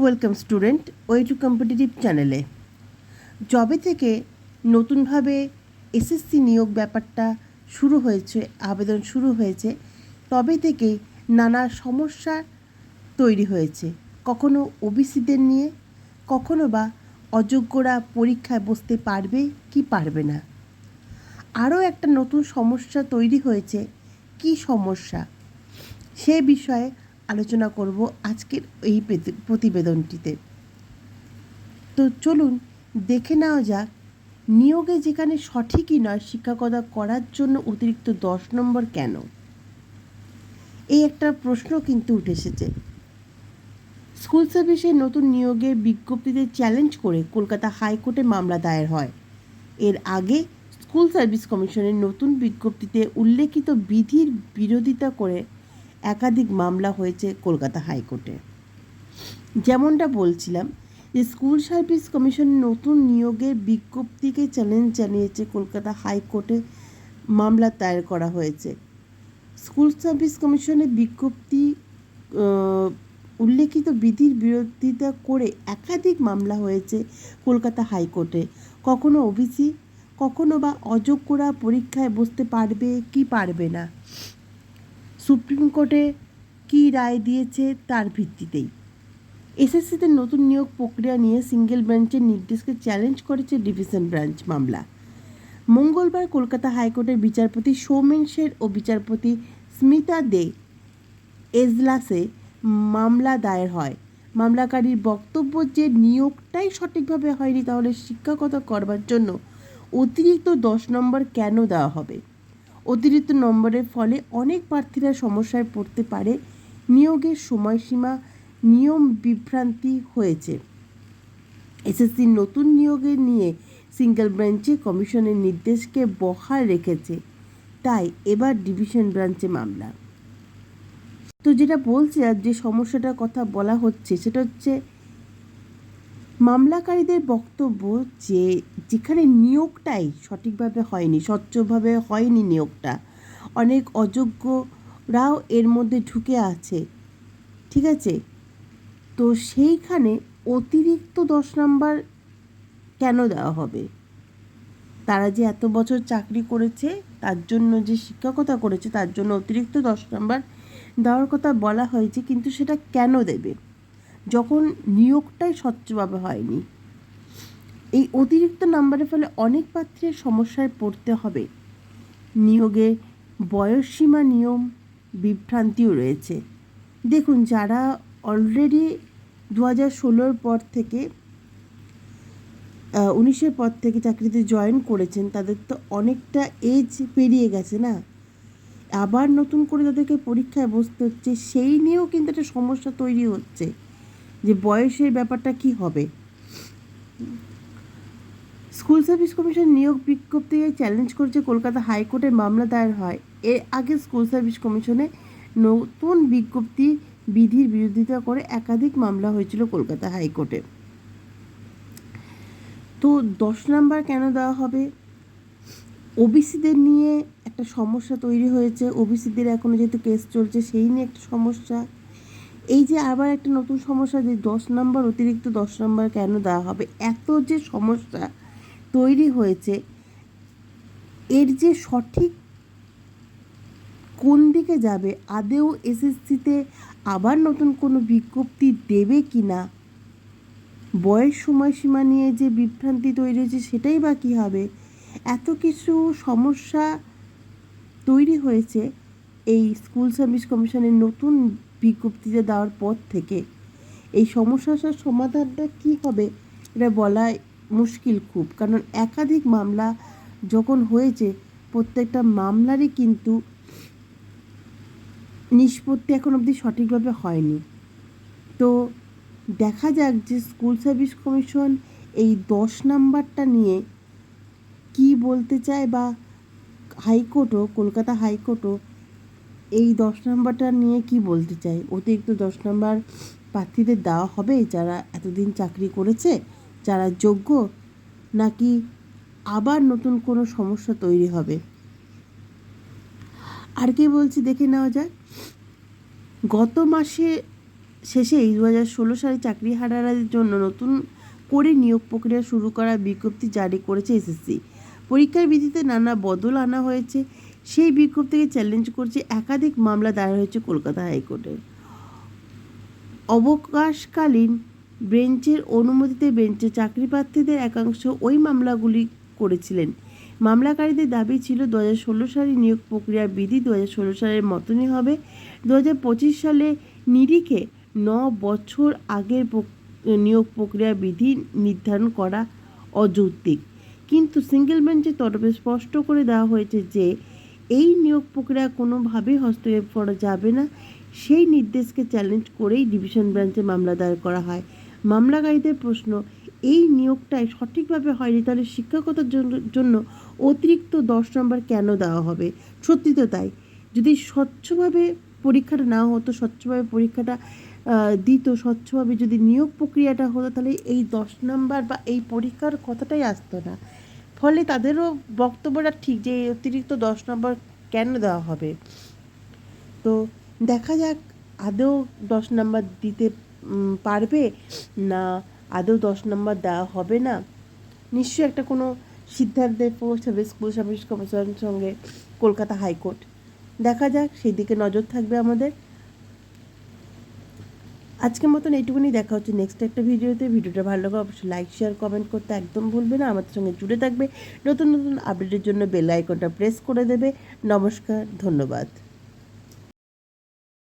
Welcome student way to competitive চ্যানেলে। জবে থেকে নতুনভাবে এসএসসি নিয়োগ ব্যাপারটা শুরু হয়েছে, আবেদন শুরু হয়েছে, তবে থেকে নানা সমস্যা তৈরি হয়েছে। কখনো ওবিসিদের নিয়ে, কখনো বা অযোগ্যরা পরীক্ষায় বসতে পারবে কি পারবে না। আরও একটা নতুন সমস্যা তৈরি হয়েছে, কি সমস্যা? সে বিষয়ে আলোচনা করব আজকের এই প্রতিবেদনটিতে। তো চলুন দেখে নেওয়া যাক, নিয়োগে যেখানে সঠিকই নয় শিক্ষকতা করার জন্য অতিরিক্ত দশ নম্বর কেন? এই একটা প্রশ্ন কিন্তু উঠে এসেছে। স্কুল সার্ভিসে নতুন নিয়োগের বিজ্ঞপ্তিতে চ্যালেঞ্জ করে কলকাতা হাইকোর্টে মামলা দায়ের হয়। এর আগে স্কুল সার্ভিস কমিশনের নতুন বিজ্ঞপ্তিতে উল্লেখিত বিধির বিরোধিতা করে একাধিক মামলা হয়েছে কলকাতা হাইকোর্টে। যেমনটা বলছিলাম যে স্কুল সার্ভিস কমিশনের নতুন নিয়োগের বিজ্ঞপ্তিকে চ্যালেঞ্জ জানিয়েছে কলকাতা হাইকোর্টে মামলা দায়ের করা হয়েছে। স্কুল সার্ভিস কমিশনের বিজ্ঞপ্তি উল্লেখিত বিধির বিরোধিতা করে একাধিক মামলা হয়েছে কলকাতা হাইকোর্টে। কখনো ওবিসি, কখনো বা অযোগ্যরা পরীক্ষায় বসতে পারবে কি পারবে না। সুপ্রিম কোর্টে কী রায় দিয়েছে তার ভিত্তিতেই। এসএসসিতে নতুন নিয়োগ প্রক্রিয়া নিয়ে সিঙ্গেল বেঞ্চের নির্দেশকে চ্যালেঞ্জ করেছে ডিভিশন ব্রাঞ্চ মামলা। মঙ্গলবার কলকাতা হাইকোর্টের বিচারপতি সৌমেন শের ও বিচারপতি স্মিতা দে এজলাসে মামলা দায়ের হয়। মামলাকারীর বক্তব্য যে নিয়োগটাই সঠিকভাবে হয়নি তাহলে শিক্ষাগত করবার জন্য অতিরিক্ত দশ নম্বর কেন দেওয়া হবে? অতিরিক্ত নম্বরের ফলে অনেক প্রার্থীরা সমস্যায় পড়তে পারে। নিয়োগের সময়সীমা, নিয়ম বিভ্রান্তি হয়েছে। এসএসসির নতুন নিয়োগের নিয়ে সিঙ্গেল ব্রাঞ্চে কমিশনের নির্দেশকে বহাল রেখেছে। তাই এবার ডিভিশন ব্রাঞ্চে মামলা। তো যেটা বলছে আর যে সমস্যাটার কথা বলা হচ্ছে সেটা হচ্ছে মামলাকারীদের বক্তব্য যে যেখানে নিয়োগটাই সঠিকভাবে হয়নি, স্বচ্ছভাবে হয়নি নিয়োগটা, অনেক অযোগ্যরাও এর মধ্যে ঢুকে আছে, ঠিক আছে? তো সেইখানে অতিরিক্ত দশ নাম্বার কেন দেওয়া হবে? তারা যে এত বছর চাকরি করেছে, তার জন্য যে শিক্ষকতা করেছে, তার জন্য অতিরিক্ত দশ নাম্বার দেওয়ার কথা বলা হয়েছে, কিন্তু সেটা কেন দেবে? যখন নিয়োগটাই স্বচ্ছভাবে হয়নি, এই অতিরিক্ত নাম্বারের ফলে অনেক প্রার্থীর সমস্যায় পড়তে হবে। নিয়োগে বয়সসীমা নিয়ম বিভ্রান্তিও রয়েছে। দেখুন, যারা অলরেডি দু হাজার ষোলোর পর থেকে উনিশের পর থেকে চাকরিতে জয়েন করেছেন, তাদের তো অনেকটা এজ পেরিয়ে গেছে না? আবার নতুন করে তাদেরকে পরীক্ষায় বসতে হচ্ছে, সেই নিয়েও কিন্তু একটা সমস্যা তৈরি হচ্ছে। যে বয়সের ব্যাপারটা কি হবে? স্কুল সার্ভিস কমিশন নিয়োগ বিজ্ঞপ্তিকে চ্যালেঞ্জ করছে, কলকাতা হাইকোর্টে মামলা দায়ের হয়। এর আগে স্কুল সার্ভিস কমিশনে নতুন বিজ্ঞপ্তি বিধির বিরোধিতা করে একাধিক মামলা হয়েছিল কলকাতা হাইকোর্টে। তো দশ নাম্বার কেন দেওয়া হবে? ওবিসিদের নিয়ে একটা সমস্যা তৈরি হয়েছে। ওবিসিদের এখনও যেহেতু কেস চলছে, সেই নিয়ে একটা সমস্যা। এই যে আবার একটা নতুন সমস্যা যে দশ নম্বর অতিরিক্ত দশ নম্বর কেন দেওয়া হবে? এত যে সমস্যা তৈরি হয়েছে, এর যে সঠিক কোন দিকে যাবে, আদেও এসএসসিতে আবার নতুন কোনো বিজ্ঞপ্তি দেবে কি না বয়স সময়সীমা নিয়ে যে বিভ্রান্তি তৈরি হয়েছে, সেটাই বা কী হবে? এত কিছু সমস্যা তৈরি হয়েছে এই স্কুল সার্ভিস কমিশনের নতুন বিজ্ঞপ্তিতে দেওয়ার পর থেকে এই সমস্যাটার সমাধানটা কী হবে এটা বলা মুশকিল খুব। কারণ একাধিক মামলা যখন হয়েছে, প্রত্যেকটা মামলারই কিন্তু নিষ্পত্তি এখন অবধি সঠিকভাবে হয়নি। তো দেখা যাক যে স্কুল সার্ভিস কমিশন এই দশ নাম্বারটা নিয়ে কি বলতে চায় বা হাইকোর্টও, কলকাতা হাইকোর্টও এই দশ নাম্বারটা নিয়ে কি বলতে চাই? অতিরিক্ত দশ নাম্বার প্রার্থীদের দেওয়া হবে যারা এতদিন চাকরি করেছে, যারা যোগ্য, নাকি আবার নতুন কোনো সমস্যা তৈরি হবে? আর কি বলছি দেখে নেওয়া যাক। গত মাসে শেষেই দু হাজার ষোলো সালে চাকরি হারাদের জন্য নতুন করে নিয়োগ প্রক্রিয়া শুরু করার বিজ্ঞপ্তি জারি করেছে এসএসসি। পরীক্ষার বিধিতে নানা বদল আনা হয়েছে। সেই বিজ্ঞপ্তিকে চ্যালেঞ্জ করছে একাধিক মামলা দায়ের হয়েছে কলকাতা হাইকোর্টে। অবকাশকালীন বেঞ্চের অনুমতিতে বেঞ্চে চাকরি প্রার্থীদের একাংশ ওই মামলাগুলি করেছিলেন। মামলাকারীদের দাবি ছিল দু হাজার ষোলো সালে নিয়োগ প্রক্রিয়ার বিধি দু ষোলো সালের মতনই হবে। দু হাজার পঁচিশ সালে নিরিখে ন বছর আগের নিয়োগ প্রক্রিয়ার বিধি নির্ধারণ করা অযৌক্তিক। কিন্তু সিঙ্গেল বেঞ্চের তরফে স্পষ্ট করে দেওয়া হয়েছে যে এই নিয়োগ প্রক্রিয়া কোনোভাবেই হস্তক্ষেপ করা যাবে না। সেই নির্দেশকে চ্যালেঞ্জ করেই ডিভিশন ব্রাঞ্চে মামলা দায়ের করা হয়। মামলাকারীদের প্রশ্ন, এই নিয়োগটাই সঠিকভাবে হয়নি, তাহলে শিক্ষকতার জন্য- অতিরিক্ত দশ নম্বর কেন দেওয়া হবে? সত্যি তো তাই। যদি স্বচ্ছভাবে পরীক্ষাটা না হতো, স্বচ্ছভাবে পরীক্ষাটা দিত, স্বচ্ছভাবে যদি নিয়োগ প্রক্রিয়াটা হতো, তাহলে এই দশ নম্বর বা এই পরীক্ষার কথাটাই আসতো না। ফলে তাদেরও বক্তব্যটা ঠিক যে অতিরিক্ত দশ নম্বর কেন দেওয়া হবে? তো দেখা যাক আদৌ দশ নম্বর দিতে পারবে না আদৌ দশ নম্বর দেওয়া হবে না। নিশ্চয়ই একটা কোনো সিদ্ধান্তে পৌঁছাবে স্কুল সার্ভিস কমিশনের সঙ্গে কলকাতা হাইকোর্ট। দেখা যাক সেই দিকে নজর থাকবে আমাদের। আজকের মতন এইটুকুনি, দেখা হচ্ছে নেক্সট একটা ভিডিওতে। ভিডিওটা ভালো লাগে অবশ্যই লাইক শেয়ার কমেন্ট করতে একদম ভুলবে না। আমাদের সঙ্গে জুড়ে থাকবে। নতুন নতুন আপডেটের জন্য বেল আইকনটা প্রেস করে দেবে। নমস্কার, ধন্যবাদ।